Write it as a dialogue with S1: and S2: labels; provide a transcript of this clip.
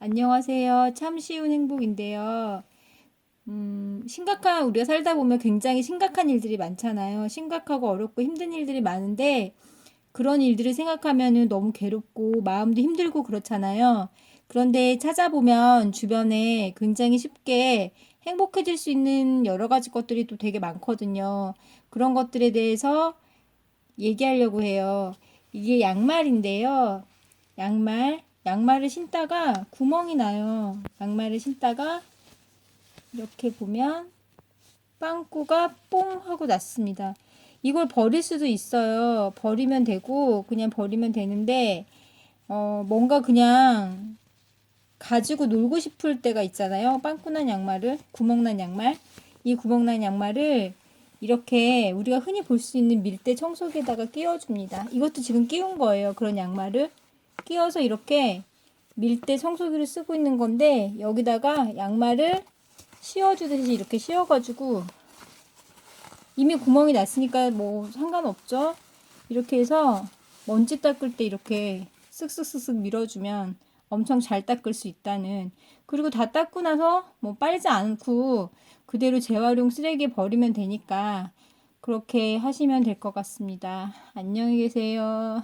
S1: 안녕하세요. 참 쉬운 행복인데요. 음, 심각한, 우리가 살다 보면 굉장히 심각한 일들이 많잖아요. 심각하고 어렵고 힘든 일들이 많은데, 그런 일들을 생각하면은 너무 괴롭고, 마음도 힘들고 그렇잖아요. 그런데 찾아보면 주변에 굉장히 쉽게 행복해질 수 있는 여러 가지 것들이 또 되게 많거든요. 그런 것들에 대해서 얘기하려고 해요. 이게 양말인데요. 양말, 양말을 신다가 구멍이 나요. 양말을 신다가 이렇게 보면 빵꾸가 뽕 하고 났습니다. 이걸 버릴 수도 있어요. 버리면 되고 그냥 버리면 되는데 어, 뭔가 그냥 가지고 놀고 싶을 때가 있잖아요. 빵꾸난 양말을, 구멍난 양말. 이 구멍난 양말을 이렇게 우리가 흔히 볼 수 있는 밀대 청소기에다가 끼워줍니다. 이것도 지금 끼운 거예요. 그런 양말을 끼워서 이렇게 밀대 청소기를 쓰고 있는 건데 여기다가 양말을 씌워주듯이 이렇게 씌워가지고 이미 구멍이 났으니까 뭐 상관없죠. 이렇게 해서 먼지 닦을 때 이렇게 쓱쓱쓱쓱 밀어주면 엄청 잘 닦을 수 있다는. 그리고 다 닦고 나서 뭐 빨지 않고 그대로 재활용 쓰레기에 버리면 되니까 그렇게 하시면 될 것 같습니다. 안녕히 계세요.